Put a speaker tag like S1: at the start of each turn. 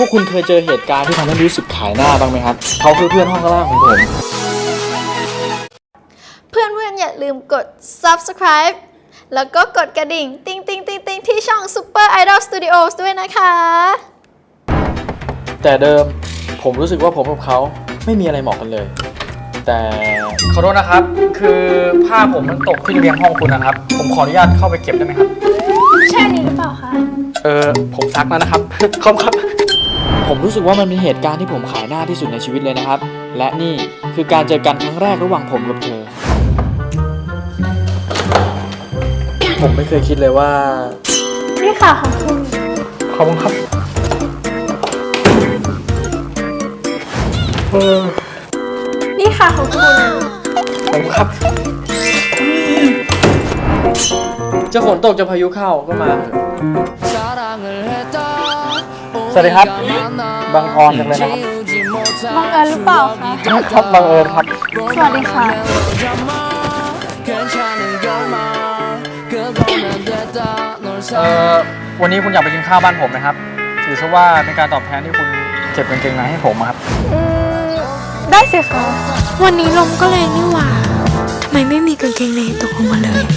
S1: พวกคุณเคยเจอเหตุการณ์ที่ทำให้รู้สึกขายหน้าบ้างไหมครับเขาคือเพื่อนห้องข้างล่างของผม
S2: เพื่อนๆอย่าลืมกด subscribe แล้วก็กดกระดิ่ง ติ๊งติ๊งติ๊งติ๊งที่ช่อง Super Idol Studios ด้วยนะคะ
S1: แต่เดิมผมรู้สึกว่าผมกับเขาไม่มีอะไรเหมาะกันเลย แต่
S3: ขอโทษนะครับ คือผ้าผมมันตกที่ระเบียงห้องคุณนะครับ ผมขออนุญาตเข้าไปเก็บได้ไหมครับ
S2: ใช่นี้หรือเปล่าคะ
S3: เออผมซักแล้วนะครับ ขอบคุณครับ
S1: ผมรู้สึกว่ามันเป็นเหตุการณ์ที่ผมขายหน้าที่สุดในชีวิตเลยนะครับ และนี่คือการเจอกันครั้งแรกระหว่างผมกับเธอ ผมไม่เคยคิดเลยว่า
S2: นี่ค่ะของคุณ
S3: ขอบคุณครับเออ
S2: นี่ค่ะของคุณ
S3: ขอบคุณครับ
S1: จะฝนตกจะพายุเข้าก็มาเถอะ
S3: ส วัสดีครับบางออนจังเลยนะครับ
S2: บังเอิญหรือเปล่าคะ
S3: ครับบังเอิญครับ
S2: สวัสดีค่ะ
S3: เออวันนี้คุณอยากไปกินข้าวบ้านผมไหมครับ ถือซะว่าเป็นการตอบแทนที่คุณเก็บกางเกงในให้ผมอะครับ
S2: อืม ได้สิคะ
S4: วันนี้ลมก็แรงนี่หว่า ทำไมไม่มีกางเกงในตกลงมาเลย